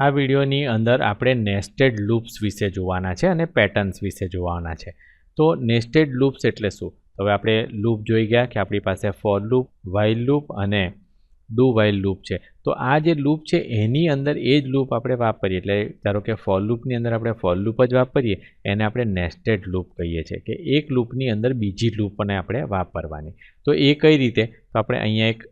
આ વિડીયોની અંદર આપણે નેસ્ટેડ લૂપ્સ વિશે જોવાના છે અને પેટર્ન્સ વિશે જોવાના છે. તો નેસ્ટેડ લૂપ્સ એટલે શું? હવે આપણે લૂપ જોઈ ગયા કે આપણી પાસે ફોર લૂપ વાઇલ લૂપ અને ડુ વાઇલ લૂપ છે. તો આ જે લૂપ છે એની અંદર એ જ લૂપ આપણે વાપરીએ. એટલે ધારો કે ફોર લૂપની અંદર આપણે ફોર લૂપ જ વાપરીએ, એને આપણે નેસ્ટેડ લૂપ કહીએ છીએ. કે એક લૂપની અંદર બીજી લૂપને આપણે વાપરવાની. તો એ કઈ રીતે? તો આપણે અહીંયા એક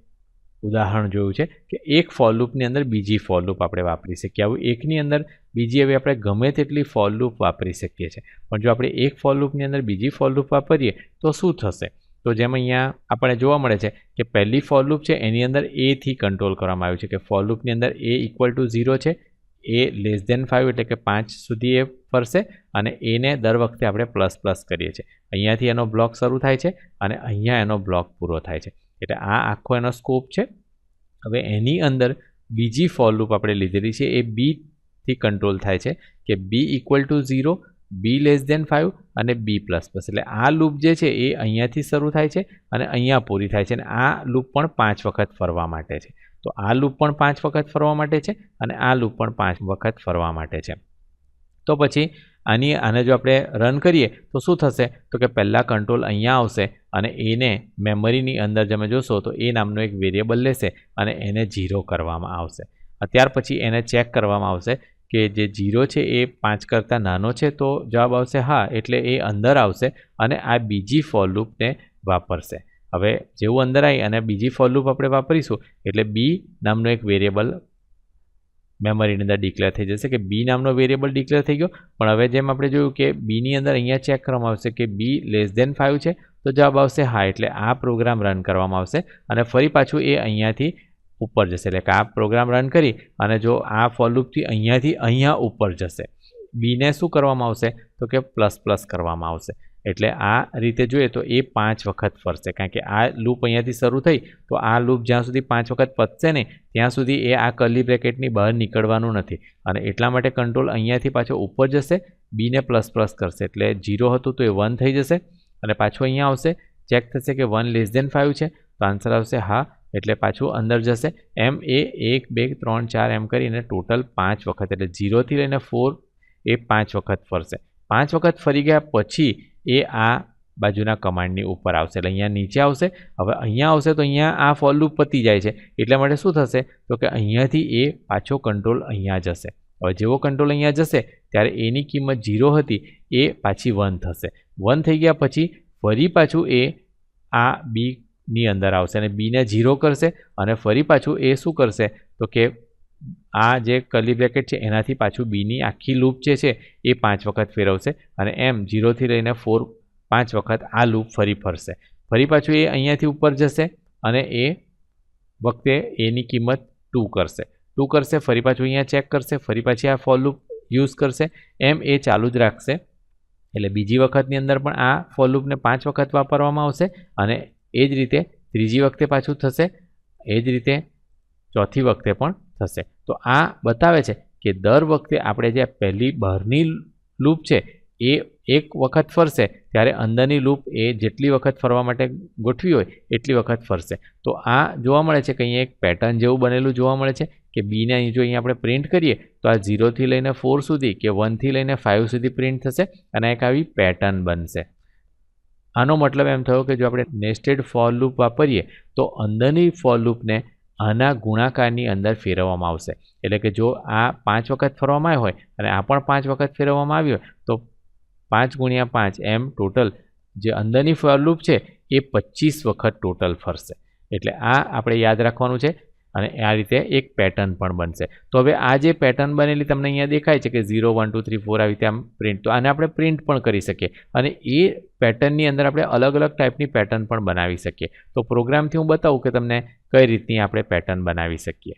ઉદાહરણ જોયું છે કે એક ફોર અંદર બીજી ફોર લૂપ આપણે વાપરી શકીએ. આવું એકની અંદર બીજી હવે આપણે ગમે તેટલી ફોર વાપરી શકીએ છીએ. પણ જો આપણે એક ફોર અંદર બીજી ફોર વાપરીએ, તો શું થશે? તો જેમ અહીંયા આપણે જોવા મળે છે કે પહેલી ફોર છે, એની અંદર એથી કંટ્રોલ કરવામાં આવ્યું છે કે ફોર અંદર એ ઇક્વલ ટુ ઝીરો છે એ લેસ દેન ફાઇવ એટલે કે પાંચ સુધી એ ફરશે અને એને દર વખતે આપણે પ્લસ પ્લસ કરીએ છીએ. અહીંયાથી એનો બ્લોક શરૂ થાય છે અને અહીંયા એનો બ્લોક પૂરો થાય છે. એટલે આ આખો એનો સ્કોપ છે. હવે એની અંદર બીજી ફોર લૂપ આપણે લીધેલી છે, એ બીથી કંટ્રોલ થાય છે કે B equal to zero B less than five અને બી પ્લસ પ્લસ એટલે આ લૂપ જે છે એ અહીંયાથી શરૂ થાય છે અને અહીંયા પૂરી થાય છે અને આ લૂપ પણ પાંચ વખત ફરવા માટે છે. તો આ લૂપ પણ પાંચ વખત ફરવા માટે છે અને આ લૂપ પણ પાંચ વખત ફરવા માટે છે. તો પછી આની આને જો આપણે રન કરીએ, તો શું થશે? તો કે પહેલાં કંટ્રોલ અહીંયા આવશે અને એને મેમરીની અંદર તમે જોશો, તો એ નામનો એક વેરિયેબલ લેશે અને એને ઝીરો કરવામાં આવશે. ત્યાર પછી એને ચેક કરવામાં આવશે કે જે જીરો છે એ પાંચ કરતાં નાનો છે, તો જવાબ આવશે હા, એટલે એ અંદર આવશે અને આ બીજી ફોર લૂપને વાપરશે. હવે જેવું અંદર આવી અને બીજી ફોર લૂપ આપણે વાપરીશું, એટલે બી નામનો એક વેરિયેબલ મેમરીની અંદર ડિક્લેર થઈ જશે કે બી નામનો વેરિયેબલ ડિક્લેર થઈ ગયો. પણ હવે જેમ આપણે જોયું કે બીની અંદર અહીંયા ચેક કરવામાં આવશે કે બી લેસ દેન ફાઇવ છે, તો જવાબ આવશે હા, એટલે આ પ્રોગ્રામ રન કરવામાં આવશે અને ફરી પાછું એ અહીંયાથી ઉપર જશે. એટલે કે આ પ્રોગ્રામ રન કરી અને જો આ ફોલૂપથી અહીંયાથી અહીંયા ઉપર જશે. બીને શું કરવામાં આવશે? તો કે પ્લસ પ્લસ કરવામાં આવશે. એટલે આ રીતે જોઈએ તો એ પાંચ વખત ફરશે. કારણ કે આ લૂપ અહીંયાથી શરૂ થઈ, તો આ લૂપ જ્યાં સુધી પાંચ વખત પતશે ને ત્યાં સુધી એ આ કરલી બ્રેકેટની બહાર નીકળવાનું નથી. અને એટલા માટે કંટ્રોલ અહીંયાથી પાછો ઉપર જશે બીને પ્લસ પ્લસ કરશે. એટલે જીરો હતું તો એ વન થઈ જશે અને પાછું અહીંયા આવશે. ચેક થશે કે વન લેસ દેન ફાઇવ છે, તો આન્સર આવશે હા. એટલે પાછું અંદર જશે. એમ એ એક, બે, ત્રણ, ચાર એમ કરીને ટોટલ પાંચ વખત. એટલે ઝીરોથી લઈને ફોર એ પાંચ વખત ફરશે. પાંચ વખત ફરી ગયા પછી એ આ બાજુના કમાન્ડની ઉપર આવશે. એટલે અહીંયા નીચે આવશે. હવે અહીંયા આવશે તો અહીંયા આ ફોર લૂપ પતી જાય છે. એટલા માટે શું થશે? તો કે અહીંયાથી એ પાછો કંટ્રોલ અહીંયા જશે. હવે જેવો કંટ્રોલ અહીંયા જશે, ત્યારે એની કિંમત ઝીરો હતી, એ પાછી વન થશે. વન થઈ ગયા પછી ફરી પાછું એ આ બીની અંદર આવશે અને બીને ઝીરો કરશે અને ફરી પાછું એ શું કરશે? તો કે આ જે કલી બ્રેકેટ છે, એનાથી પાછું બીની આખી લૂપ જે છે, એ પાંચ વખત ફેરવશે અને એમ જીરોથી લઈને ફોર પાંચ વખત આ લૂપ ફરી ફરશે. ફરી પાછું એ અહીંયાથી ઉપર જશે અને એ વખતે એની કિંમત ટુ કરશે. ટુ કરશે, ફરી પાછું અહીંયા ચેક કરશે, ફરી પાછી આ ફોર લૂપ યુઝ કરશે. એમ એ ચાલુ જ રાખશે. એટલે બીજી વખતની અંદર પણ આ ફોર લૂપને પાંચ વખત વાપરવામાં આવશે અને એ જ રીતે ત્રીજી વખતે પાછું થશે. એ જ રીતે ચોથી વખતે પણ થશે. તો આ બતાવે છે કે દર વખતે આપણે જે પહેલી બહારની લૂપ છે, એ એક વખત ફરશે. ત્યારે અંદરની લૂપ એ જેટલી વખત ફરવા માટે ગોઠવી હોય, એટલી વખત ફરશે. તો આ જોવા મળે છે કે અહીંયા એક પેટર્ન જેવું બનેલું જોવા મળે છે કે બીને અહીં જો અહીંયા આપણે પ્રિન્ટ કરીએ, તો આ ઝીરોથી લઈને ફોર સુધી કે વનથી લઈને ફાઇવ સુધી પ્રિન્ટ થશે અને એક આવી પેટર્ન બનશે. આનો મતલબ એમ થયો કે જો આપણે નેસ્ટેડ ફોર લૂપ વાપરીએ, તો અંદરની ફોર લૂપને આના ગુણાકારની અંદર ફેરવવામાં આવશે. એટલે કે જો આ પાંચ વખત ફરવામાં આવ્યો હોય અને આ પણ પાંચ વખત ફેરવવામાં આવ્યો તો પાંચ ગુણ્યા પાંચ એમ ટોટલ જે અંદરની ફોર છે એ પચીસ વખત ટોટલ ફરશે. એટલે આ આપણે યાદ રાખવાનું છે. અને આ રીતે એક પેટર્ન પણ બનશે. તો હવે આ જે પેટર્ન બનેલી તમને અહીંયા દેખાય છે કે zero one two three four આવી રીતે આમ પ્રિન્ટ તો આને આપણે પ્રિન્ટ પણ કરી શકીએ. અને એ પેટર્નની અંદર આપણે અલગ અલગ ટાઈપની પેટર્ન પણ બનાવી શકીએ. તો પ્રોગ્રામથી હું બતાવું કે તમને કઈ રીતની આપણે પેટર્ન બનાવી શકીએ.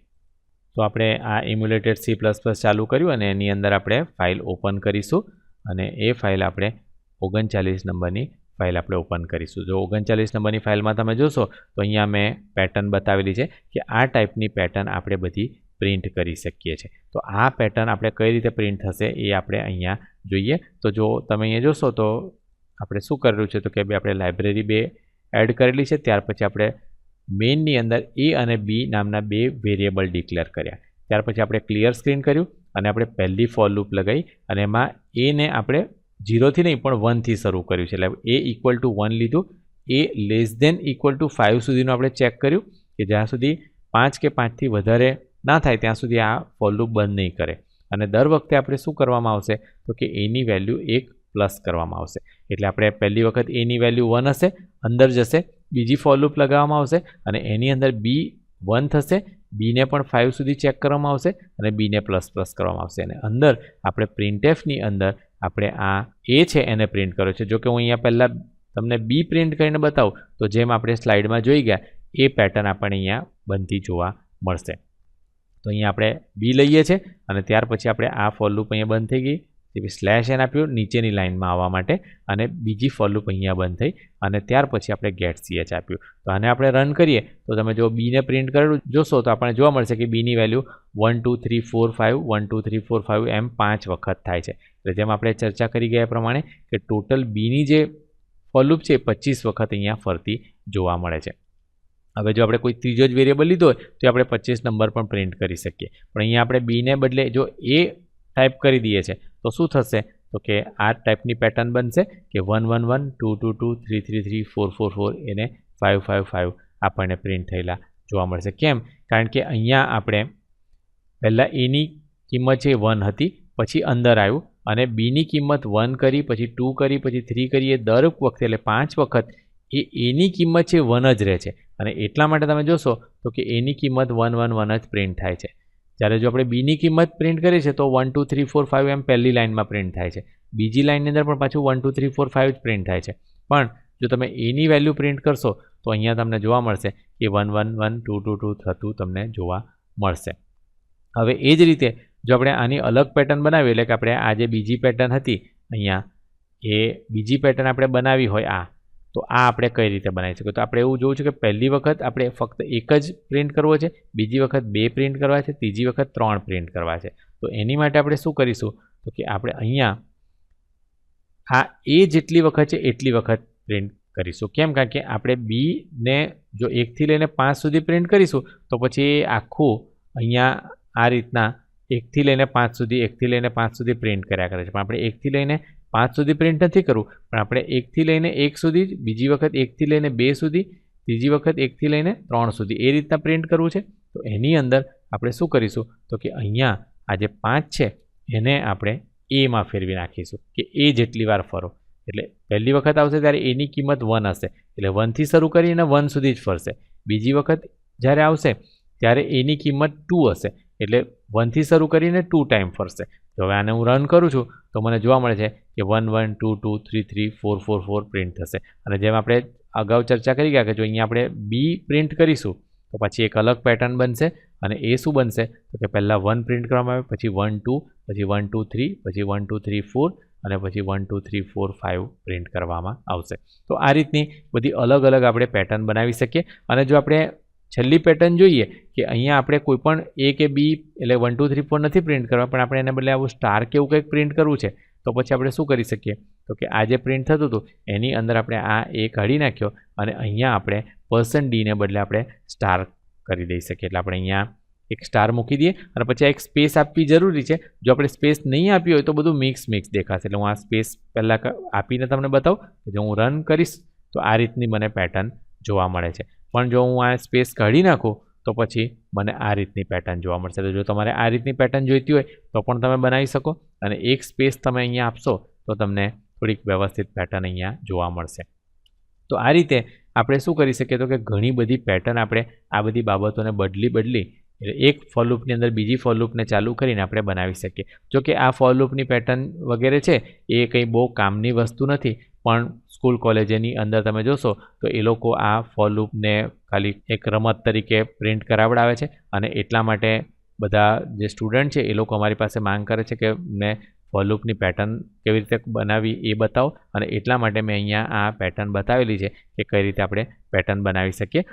તો આપણે આ ઇમ્યુલેટેડ સી પ્લસ પ્લસ ચાલુ કર્યું અને એની અંદર આપણે ફાઇલ ઓપન કરીશું. અને એ ફાઇલ આપણે ઓગણચાલીસ નંબરની ફાઇલ આપણે ઓપન કરીશું. જો ઓગણચાલીસ નંબરની ફાઇલમાં તમે જોશો, તો અહીંયા મેં પેટર્ન બતાવેલી છે કે આ ટાઈપની પેટર્ન આપણે બધી પ્રિન્ટ કરી શકીએ છીએ. તો આ પેટર્ન આપણે કઈ રીતે પ્રિન્ટ થશે એ આપણે અહીંયા જોઈએ. તો જો તમે અહીંયા જોશો, તો આપણે શું કરેલું છે? તો કે ભાઈ આપણે લાઇબ્રેરી બે એડ કરેલી છે, ત્યાર પછી આપણે મેઇનની અંદર એ અને બી નામના બે વેરિયેબલ ડિક્લેર કર્યા. ત્યાર પછી આપણે ક્લિયર સ્ક્રીન કર્યું અને આપણે પહેલી ફોર લૂપ લગાવી અને એમાં એને આપણે ઝીરોથી નહીં, પણ વનથી શરૂ કર્યું છે. એટલે એ ઇક્વલ ટુ વન લીધું. A less than equal to five સુધીનું આપણે ચેક કર્યું કે જ્યાં સુધી પાંચ કે પાંચથી વધારે ના થાય, ત્યાં સુધી આ ફોર બંધ નહીં કરે. અને દર વખતે આપણે શું કરવામાં આવશે? તો કે એની વેલ્યુ એક પ્લસ કરવામાં આવશે. એટલે આપણે પહેલી વખત એની વેલ્યુ વન હશે, અંદર જશે, બીજી ફોર લગાવવામાં આવશે અને એની અંદર બી વન થશે બીને પણ ફાઇવ સુધી ચેક કરવામાં આવશે અને બીને પ્લસ પ્લસ કરવામાં આવશે. અને અંદર આપણે પ્રિન્ટેફની અંદર આપણે આ એ છે એને પ્રિન્ટ કર્યો છે. જો કે હું અહીંયા પહેલાં તમને બી પ્રિન્ટ કરીને બતાવું, તો જેમ આપણે સ્લાઇડમાં જોઈ ગયા, એ પેટર્ન આપણને અહીંયા બનતી જોવા મળશે. તો અહીંયા આપણે બી લઈએ છીએ અને ત્યાર પછી આપણે આ ફોર લૂપ અહીંયા બંધ થઈ ગઈ. પછી સ્લેશ એન આપ્યું, નીચેની લાઇનમાં આવવા માટે અને બીજી ફોર લૂપ અહીંયા બંધ થઈ અને ત્યાર પછી આપણે ગેટ સીએચ આપ્યું. તો આને આપણે રન કરીએ, તો તમે જો બીને પ્રિન્ટ કરેલું જોશો તો આપણને જોવા મળશે કે બીની value one two three four five one two three four five એમ પાંચ વખત થાય છે. એટલે જેમ આપણે ચર્ચા કરી ગયા પ્રમાણે કે ટોટલ બીની જે ફોરલૂપ છે એ પચીસ વખત અહીંયા ફરતી જોવા મળે છે. હવે જો આપણે કોઈ ત્રીજો જ વેરિયેબલ લીધો હોય, તો આપણે પચીસ નંબર પણ પ્રિન્ટ કરી શકીએ. પણ અહીંયા આપણે બીને બદલે જો એ ટાઈપ કરી દઈએ છીએ તો શું થશે? તો કે આ ટાઈપની પેટર્ન બનશે કે one one one two two two three three three four four four એને ફાઇવ ફાઇવ ફાઇવ આપણને પ્રિન્ટ થયેલા જોવા મળશે. કેમ? કારણ કે અહીંયા આપણે પહેલાં એની કિંમત છે વન હતી, પછી અંદર આવ્યું અને બીની કિંમત વન કરી, પછી ટુ કરી, પછી થ્રી કરી એ દર વખતે, એટલે પાંચ વખત એ એની કિંમત છે વન જ રહે છે. અને એટલા માટે તમે જોશો તો કે એની કિંમત વન વન વન જ પ્રિન્ટ થાય છે. જ્યારે જો આપણે બીની કિંમત પ્રિન્ટ કરીએ છીએ, તો one two three four five એમ પહેલી લાઇનમાં પ્રિન્ટ થાય છે. બીજી લાઇનની અંદર પણ પાછું one two three four five જ પ્રિન્ટ થાય છે. પણ જો તમે એની વેલ્યુ પ્રિન્ટ કરશો, તો અહીંયા તમને જોવા મળશે કે one one one two two two થતું તમને જોવા મળશે. હવે એ જ રીતે જો આપણે આની અલગ પેટર્ન બનાવીએ એટલે કે આપણે આ જે બીજી પેટર્ન હતી, અહીંયા એ બીજી પેટર્ન આપણે બનાવી હોય, આ તો આ આપણે કઈ રીતે બનાવી શકીએ? તો આપણે એવું જોવું છે કે પહેલી વખત આપણે ફક્ત એક જ પ્રિન્ટ કરવો છે, બીજી વખત બે પ્રિન્ટ કરવા છે, ત્રીજી વખત ત્રણ પ્રિન્ટ કરવા છે. તો એની માટે આપણે શું કરીશું? તો કે આપણે અહીંયા આ એ જેટલી વખત છે, એટલી વખત પ્રિન્ટ કરીશું. કેમ? કારણ કે આપણે બીને જો એકથી લઈને પાંચ સુધી પ્રિન્ટ કરીશું, તો પછી એ આખું અહીંયા આ રીતના એકથી લઈને પાંચ સુધી, એકથી લઈને પાંચ સુધી પ્રિન્ટ કર્યા કરે છે. પણ આપણે એકથી લઈને પાંચ સુધી પ્રિન્ટ નથી કરવું. પણ આપણે એકથી લઈને એક સુધી, બીજી વખત એકથી લઈને બે સુધી, ત્રીજી વખત એકથી લઈને ત્રણ સુધી એ રીતના પ્રિન્ટ કરવું છે. તો એની અંદર આપણે શું કરીશું? તો કે અહીંયા આ જે પાંચ છે, એને આપણે એમાં ફેરવી નાખીશું કે એ જેટલી વાર ફરો. એટલે પહેલી વખત આવશે ત્યારે એની કિંમત વન હશે. એટલે વનથી શરૂ કરીને વન સુધી જ ફરશે. બીજી વખત જ્યારે આવશે ત્યારે એની કિંમત ટુ હશે. એટલે વનથી શરૂ કરીને ટુ ટાઈમ ફરશે. તો હવે આને હું રન કરું છું, તો મને જોવા મળે છે કે one one two two three three four four four print થશે. અને જેમ આપણે અગાઉ ચર્ચા કરી ગયા કે જો અહીંયા આપણે બી પ્રિન્ટ કરીશું, તો પછી એક અલગ પેટર્ન બનશે. અને એ શું બનશે? તો કે પહેલાં વન પ્રિન્ટ કરવામાં આવે, પછી વન ટુ પછી વન ટુ થ્રી પછી વન ટુ થ્રી ફોર અને પછી one two three four five print કરવામાં આવશે. તો આ રીતની બધી અલગ અલગ આપણે પેટર્ન બનાવી શકીએ. અને જો આપણે છેલ્લી પેટર્ન જોઈએ કે અહીંયા આપણે કોઈ પણ એ કે બી એટલે વન ટુ થ્રી ફોર નથી પ્રિન્ટ કરવા, પણ આપણે એને બદલે આવું સ્ટાર કે એવું કંઈક પ્રિન્ટ કરવું છે, તો પછી આપણે શું કરી શકીએ? તો કે આ જે પ્રિન્ટ થતું હતું, એની અંદર આપણે આ એ કાઢી નાખ્યો અને અહીંયા આપણે પર્સન ડીને બદલે આપણે સ્ટાર કરી દઈ શકીએ. એટલે આપણે અહીંયા એક સ્ટાર મૂકી દઈએ અને પછી આ એક સ્પેસ આપવી જરૂરી છે. જો આપણે સ્પેસ નહીં આપી હોય તો બધું મિક્સ મિક્સ દેખાશે. એટલે હું આ સ્પેસ પહેલાં આપીને તમને બતાવું જો હું રન કરીશ, તો આ રીતની મને પેટર્ન જોવા મળે છે. પણ જો હું આ સ્પેસ કાઢી નાખું, તો પછી મને આ રીતની પેટર્ન જોવા મળશે. તો જો તમારે આ રીતની પેટર્ન જોઈતી હોય, તો પણ તમે બનાવી શકો અને એક સ્પેસ તમે અહીંયા આપશો, તો તમને થોડીક વ્યવસ્થિત પેટર્ન અહીંયા જોવા મળશે. તો આ રીતે આપણે શું કરી શકીએ તો કે ઘણી બધી પેટર્ન આપણે આ બધી બાબતોને બદલી બદલી એટલે એક ફોર અંદર બીજી ફોર ચાલુ કરીને આપણે બનાવી શકીએ. જો કે આ ફોર લૂપની પેટર્ન વગેરે છે, એ કંઈ બહુ કામની વસ્તુ નથી, પણ સ્કૂલ કોલેજની અંદર તમે જોશો, તો એ લોકો આ ફોર લૂપને ખાલી એક રમત તરીકે પ્રિન્ટ કરાવડાવે છે અને એટલા માટે બધા જે સ્ટુડન્ટ છે એ લોકો અમારી પાસે માંગ કરે છે કે મેં ફોર લૂપની પેટર્ન કેવી રીતે બનાવી એ બતાવો અને એટલા માટે મેં અહીંયા આ પેટર્ન બતાવેલી છે કે કઈ રીતે આપણે પેટર્ન બનાવી શકીએ.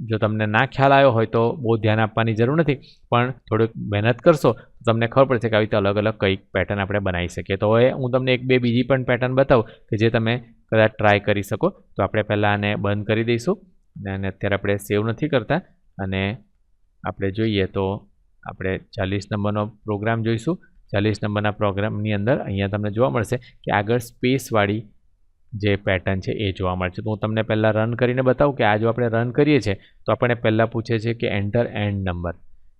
જો તમને ના ખ્યાલ આવ્યો હોય તો બહુ ધ્યાન આપવાની જરૂર નથી, પણ થોડુંક મહેનત કરશો તો તમને ખબર પડશે કે આવી રીતે અલગ અલગ કઈ પેટર્ન આપણે બનાવી શકીએ. તો હવે હું તમને એક બે બીજી પણ પેટર્ન બતાવું કે જે તમે કદાચ ટ્રાય કરી શકો. તો આપણે પહેલાં આને બંધ કરી દઈશું અને અત્યારે આપણે સેવ નથી કરતા અને આપણે જોઈએ તો આપણે ચાલીસ નંબરનો પ્રોગ્રામ જોઈશું. ચાલીસ નંબરના પ્રોગ્રામની અંદર અહીંયા તમને જોવા મળશે કે આગળ સ્પેસવાળી જે પેટર્ન છે એ જોવા મળશે. તો હું તમને પહેલાં રન કરીને બતાવું કે આ જો આપણે રન કરીએ છીએ તો આપણને પહેલાં પૂછે છે કે એન્ટર એન્ડ નંબર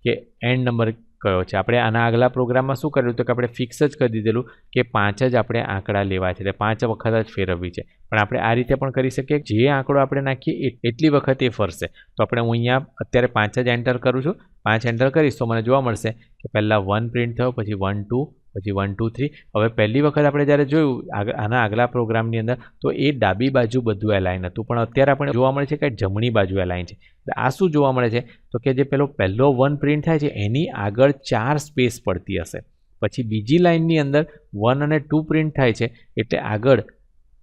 કે એન્ડ નંબર કયો છે. આપણે આના આગલા પ્રોગ્રામમાં શું કર્યું હતું કે આપણે ફિક્સ જ કરી દીધેલું કે પાંચ જ આપણે આંકડા લેવા છે. એટલે પાંચ વખત જ ફેરવવી છે. પણ આપણે આ રીતે પણ કરી શકીએ જે આંકડો આપણે નાખીએ એટલી વખત એ ફરશે. તો આપણે હું અહીંયા અત્યારે પાંચ જ એન્ટર કરું છું. પાંચ એન્ટર કરીશ તો મને જોવા મળશે કે પહેલાં વન પ્રિન્ટ થયો, પછી વન ટુ પછી વન ટુ થ્રી હવે પહેલી વખત આપણે જ્યારે જોયું આના આગલા પ્રોગ્રામની અંદર, તો એ ડાબી બાજુ બધું એલાઇન હતું. પણ અત્યારે આપણે જોવા મળે છે કે જમણી બાજુ એલાઇન છે. આ શું જોવા મળે છે? તો કે જે પેલો પહેલો વન પ્રિન્ટ થાય છે, એની આગળ ચાર સ્પેસ પડતી હશે. પછી બીજી લાઇનની અંદર વન અને ટુ પ્રિન્ટ થાય છે, એટલે આગળ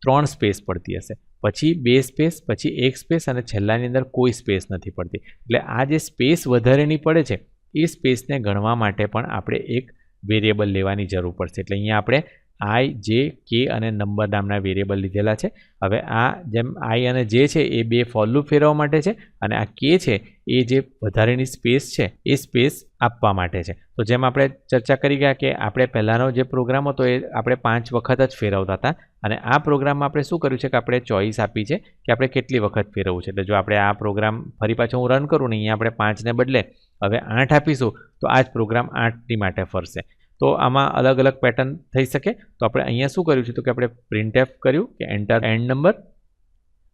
ત્રણ સ્પેસ પડતી હશે. પછી બે સ્પેસ પછી એક સ્પેસ અને છેલ્લાની અંદર કોઈ સ્પેસ નથી પડતી. એટલે આ જે સ્પેસ વધારેની પડે છે, એ સ્પેસને ગણવા માટે પણ આપણે એક વેરિયેબલ લેવાની જરૂર પડશે. એટલે અહીંયા આપણે આઈ જે કે અને નંબર નામના વેરિયેબલ લીધેલા છે. હવે આ જેમ આઈ અને જે છે, એ બે ફોર ફેરવવા માટે છે અને આ કે છે, એ જે વધારેની સ્પેસ છે, એ સ્પેસ આપવા માટે છે. તો જેમ આપણે ચર્ચા કરી ગયા કે આપણે પહેલાંનો જે પ્રોગ્રામ હતો, એ આપણે પાંચ વખત જ ફેરવતા હતા અને આ પ્રોગ્રામમાં આપણે શું કર્યું છે કે આપણે ચોઈસ આપી છે કે આપણે કેટલી વખત ફેરવવું છે. એટલે જો આપણે આ પ્રોગ્રામ ફરી પાછો હું રન કરું ને અહીંયા આપણે પાંચને બદલે હવે આઠ આપીશું, તો આ જ પ્રોગ્રામ આઠની માટે ફરશે. તો આમાં અલગ અલગ પેટર્ન થઈ શકે. તો આપણે અહીંયા શું કર્યું છે? તો કે આપણે પ્રિન્ટ એફ કર્યું કે એન્ટર એન્ડ નંબર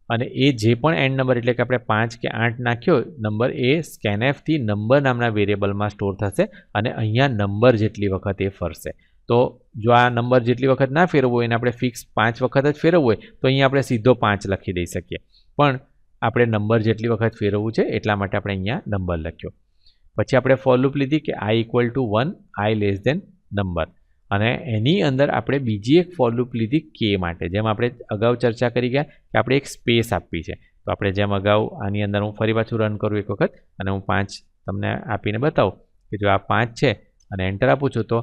અને એ જે પણ એન્ડ નંબર એટલે કે આપણે પાંચ કે આઠ નાખ્યો નંબર એ સ્કેનએફથી નંબર નામના વેરિયેબલમાં સ્ટોર થશે અને અહીંયા નંબર જેટલી વખત એ ફરશે. તો જો આ નંબર જેટલી વખત ના ફેરવવું હોય, એને આપણે ફિક્સ પાંચ વખત જ ફેરવવું હોય, તો અહીંયા આપણે સીધો પાંચ લખી દઈ શકીએ. પણ આપણે નંબર જેટલી વખત ફેરવવું છે, એટલા માટે આપણે અહીંયા નંબર લખ્યો. પછી આપણે ફોર લીધી કે i equal to one i less than number અને એની અંદર આપણે બીજી એક ફોર લીધી કે માટે, જેમ આપણે અગાઉ ચર્ચા કરી ગયા કે આપણે એક સ્પેસ આપવી છે. તો આપણે જેમ અગાઉ આની અંદર હું ફરી પાછું રન કરું એક વખત અને હું પાંચ તમને આપીને બતાવું કે જો આ પાંચ છે અને એન્ટર આપું છું, તો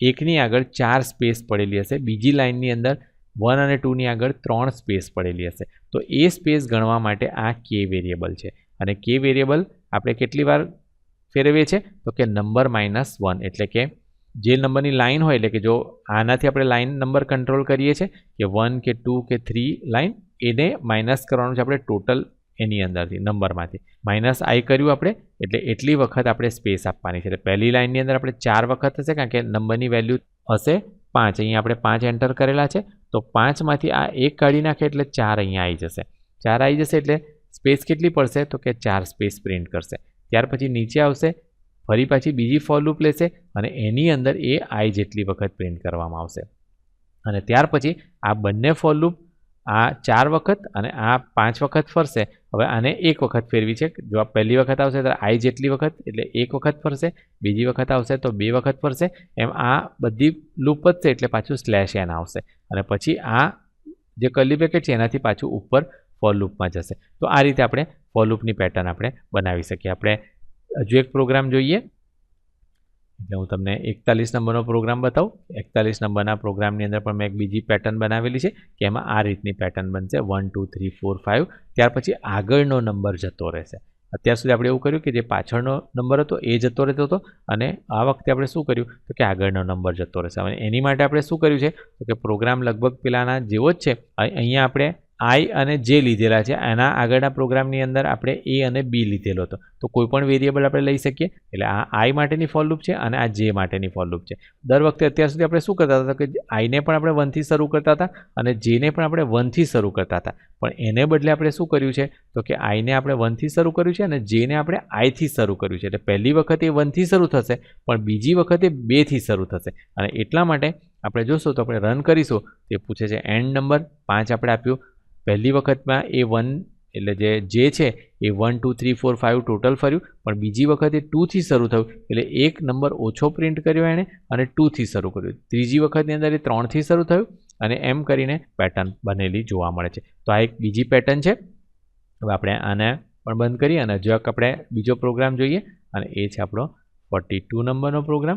એકની આગળ ચાર સ્પેસ પડેલી હશે. બીજી લાઇનની અંદર વન અને ટુની આગળ ત્રણ સ્પેસ પડેલી હશે. તો એ સ્પેસ ગણવા માટે આ કે વેરિયેબલ છે. અને કે વેરિયેબલ આપણે કેટલી વાર ફેરવીએ છીએ, તો કે નંબર માઇનસ વન એટલે કે જે નંબરની લાઇન હોય, એટલે કે જો આનાથી આપણે લાઇન નંબર કંટ્રોલ કરીએ છીએ, કે વન કે ટુ કે થ્રી લાઇન એને માઇનસ કરવાનું છે આપણે ટોટલ એની અંદરથી નંબરમાંથી માઇનસ આઈ કર્યું આપણે, એટલે એટલી વખત આપણે સ્પેસ આપવાની છે. એટલે પહેલી લાઇનની અંદર આપણે ચાર વખત હશે, કારણ કે નંબરની વેલ્યુ હશે પાંચ. અહીંયા આપણે પાંચ એન્ટર કરેલા છે, તો પાંચમાંથી આ એક કાઢી નાખે, એટલે ચાર અહીંયા આવી જશે. ચાર આવી જશે, એટલે સ્પેસ કેટલી પડશે? તો કે ચાર સ્પેસ પ્રિન્ટ કરશે. ત્યાર પછી નીચે આવશે, ફરી પાછી બીજી ફોર લેશે અને એની અંદર એ આઈ જેટલી વખત પ્રિન્ટ કરવામાં આવશે. અને ત્યાર પછી આ બંને ફોર લૂપ આ ચાર વખત અને આ પાંચ વખત ફરશે. હવે આને એક વખત ફેરવી છે. જો આ પહેલી વખત આવશે તો આઈ જેટલી વખત, એટલે એક વખત ફરશે. બીજી વખત આવશે તો બે વખત ફરશે. એમ આ બધી લૂપ વધશે એટલે પાછું સ્લેશ એન આવશે. અને પછી આ જે કલી બ્રેકેટ છે, એનાથી પાછું ઉપર ફોર લૂપમાં જશે. તો આ રીતે આપણે ફોર લૂપની પેટર્ન આપણે બનાવી શકીએ. આપણે હજુ એક પ્રોગ્રામ જોઈએ. એટલે હું તમને એકતાલીસ નંબરનો પ્રોગ્રામ બતાવું. એકતાલીસ નંબરના પ્રોગ્રામની અંદર પણ મેં એક બીજી પેટર્ન બનાવેલી છે, કે એમાં આ રીતની પેટર્ન બનશે. One two three four five ત્યાર પછી આગળનો નંબર જતો રહેશે. અત્યાર સુધી આપણે એવું કર્યું કે જે પાછળનો નંબર હતો એ જતો રહેતો હતો અને આ વખતે આપણે શું કર્યું? તો કે આગળનો નંબર જતો રહેશે. અને એની માટે આપણે શું કર્યું છે? તો કે પ્રોગ્રામ લગભગ પેલાના જેવો જ છે. અહીંયા આપણે આઈ અને જે લીધેલા છે, એના આગળના પ્રોગ્રામની અંદર આપણે એ અને બી લીધેલો હતો. તો કોઈ પણ વેરિયેબલ આપણે લઈ શકીએ, એટલે આ આઈ માટેની ફોર છે અને આ જે માટેની ફોર છે. દર વખતે અત્યાર સુધી આપણે શું કરતા હતા કે આઈને પણ આપણે વનથી શરૂ કરતા હતા અને જેને પણ આપણે વનથી શરૂ કરતા હતા. પણ એને બદલે આપણે શું કર્યું છે? તો કે આઈને આપણે વનથી શરૂ કર્યું છે અને જેને આપણે આઈથી શરૂ કર્યું છે. એટલે પહેલી વખતે એ વનથી શરૂ થશે, પણ બીજી વખતે બેથી શરૂ થશે. અને એટલા માટે આપણે જોશું તો આપણે રન કરીશું. તે પૂછે છે એન્ડ નંબર પાંચ આપણે આપ્યું. પહેલી વખતમાં એ વન એટલે જે જે છે, એ one two three four five total ફર્યું. પણ બીજી વખતે ટુથી શરૂ થયું. એટલે એક નંબર ઓછો પ્રિન્ટ કર્યો એણે અને ટુથી શરૂ કર્યું. ત્રીજી વખતની અંદર એ ત્રણથી શરૂ થયું. અને એમ કરીને પેટર્ન બનેલી જોવા મળે છે. તો આ એક બીજી પેટર્ન છે. હવે આપણે આને પણ બંધ કરીએ અને હજુ આપણે બીજો પ્રોગ્રામ જોઈએ અને એ છે આપણો ફોર્ટી ટુ નંબરનો પ્રોગ્રામ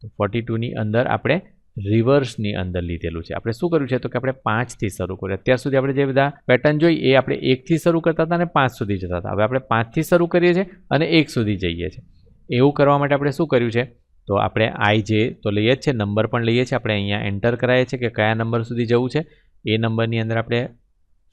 તો ફોર્ટી ટુની અંદર આપણે રિવર્સની અંદર લીધેલું છે. આપણે શું કર્યું છે તો કે આપણે પાંચથી શરૂ કર્યું. અત્યાર સુધી આપણે જે બધા પેટર્ન જોઈ એ આપણે એકથી શરૂ કરતા હતા અને પાંચ સુધી જતા હતા. હવે આપણે પાંચથી શરૂ કરીએ છીએ અને એક સુધી જઈએ છીએ. એવું કરવા માટે આપણે શું કર્યું છે? તો આપણે આઈ જે તો લઈએ જ છે, નંબર પણ લઈએ છીએ. આપણે અહીંયા એન્ટર કરાવીએ છીએ કે કયા નંબર સુધી જવું છે, એ નંબરની અંદર આપણે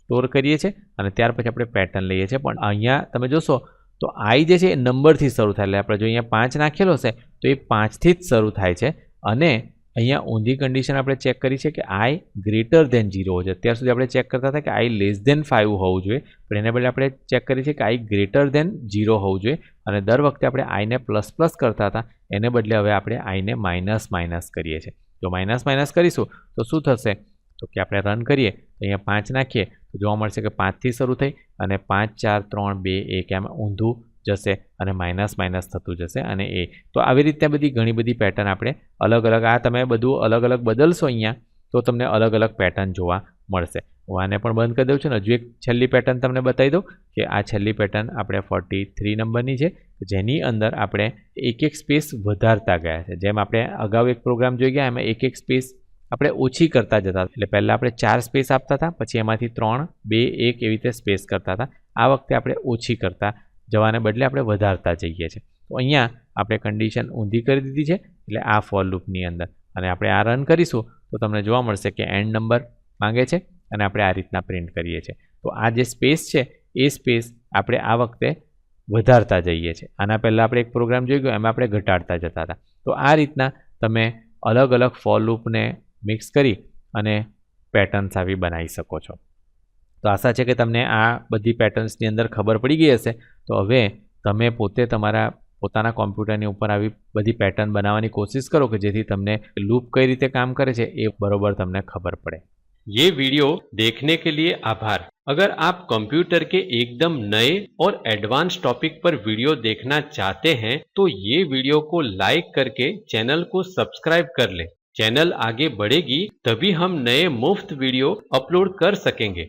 સ્ટોર કરીએ છીએ અને ત્યાર પછી આપણે પેટર્ન લઈએ છીએ. પણ અહીંયા તમે જોશો તો આઈ જે છે એ નંબરથી શરૂ થાય. એટલે આપણે જો અહીંયા પાંચ નાખેલો હશે તો એ પાંચથી જ શરૂ થાય છે અને અહીંયા ઊંધી કન્ડિશન આપણે ચેક કરી છે કે આઈ ગ્રેટર ધેન ઝીરો છે. અત્યાર સુધી આપણે ચેક કરતા હતા કે આઈ લેસ ધેન ફાઇવ હોવું જોઈએ. પણ એને બદલે આપણે ચેક કરી છે કે આઈ ગ્રેટર ધેન ઝીરો હોવું જોઈએ. અને દર વખતે આપણે આઈને પ્લસ પ્લસ કરતા હતા. એને બદલે હવે આપણે આઈને માઇનસ માઇનસ કરીએ છીએ. જો માઇનસ માઇનસ કરીશું તો શું થશે? તો કે આપણે રન કરીએ. તો અહીંયા પાંચ નાખીએ. તો જોવા મળશે કે પાંચથી શરૂ થઈ અને પાંચ, ચાર, ત્રણ, બે, એક, એમ ઊંધું જશે અને માઇનસ માઇનસ થતું જશે અને એ. તો આવી રીતે બધી ઘણી બધી પેટર્ન આપણે અલગ અલગ, આ તમે બધું અલગ અલગ બદલશો અહીંયા, તો તમને અલગ અલગ પેટર્ન જોવા મળશે. હું આને પણ બંધ કરી દઉં છું ને હજુ એક છેલ્લી પેટર્ન તમને બતાવી દઉં કે આ છેલ્લી પેટર્ન આપણે ફોર્ટી થ્રી નંબરની છે જેની અંદર આપણે એક એક સ્પેસ વધારતા ગયા છે. જેમ આપણે અગાઉ એક પ્રોગ્રામ જોઈ ગયા, એમાં એક એક સ્પેસ આપણે ઓછી કરતા જતા એટલે પહેલાં આપણે ચાર સ્પેસ આપતા હતા, પછી એમાંથી ત્રણ, બે, એક એવી રીતે સ્પેસ કરતા હતા. આ વખતે આપણે ઓછી કરતા જવાને બદલે આપણે વધારતા જઈએ છીએ. તો અહીંયા આપણે કન્ડિશન ઊંધી કરી દીધી છે, એટલે આ ફોર લૂપની અંદર. અને આપણે આ રન કરીશું, તો તમને જોવા મળશે કે એન્ડ નંબર માંગે છે, અને આપણે આ રીતના પ્રિન્ટ કરીએ છીએ. તો આ જે સ્પેસ છે, એ સ્પેસ આપણે આ વખતે વધારતા જઈએ છીએ. આના પહેલાં આપણે એક પ્રોગ્રામ જોઈ ગયો, એમાં આપણે ઘટાડતા જતા હતા. તો આ રીતના તમે અલગ અલગ ફોર લૂપને મિક્સ કરી અને પેટર્ન્સ આવી બનાવી શકો છો. તો આશા છે કે તમને આ બધી પેટર્ન્સની અંદર ખબર પડી ગઈ હશે તો હવે તમે પોતે તમારા પોતાના કોમ્પ્યુટરની ઉપર આવી બધી પેટર્ન બનાવવાની કોશિશ કરો કે જેથી તમને લૂપ કઈ રીતે કામ કરે છે એ બરોબર તમને ખબર પડે ये वीडियो देखने के लिए आभार अगर आप कंप्यूटर के एकदम नए और एडवांस टॉपिक पर वीडियो देखना चाहते हैं तो ये वीडियो को लाइक करके चैनल को सब्सक्राइब कर लें चैनल आगे बढ़ेगी तभी हम नए मुफ्त वीडियो अपलोड कर सकेंगे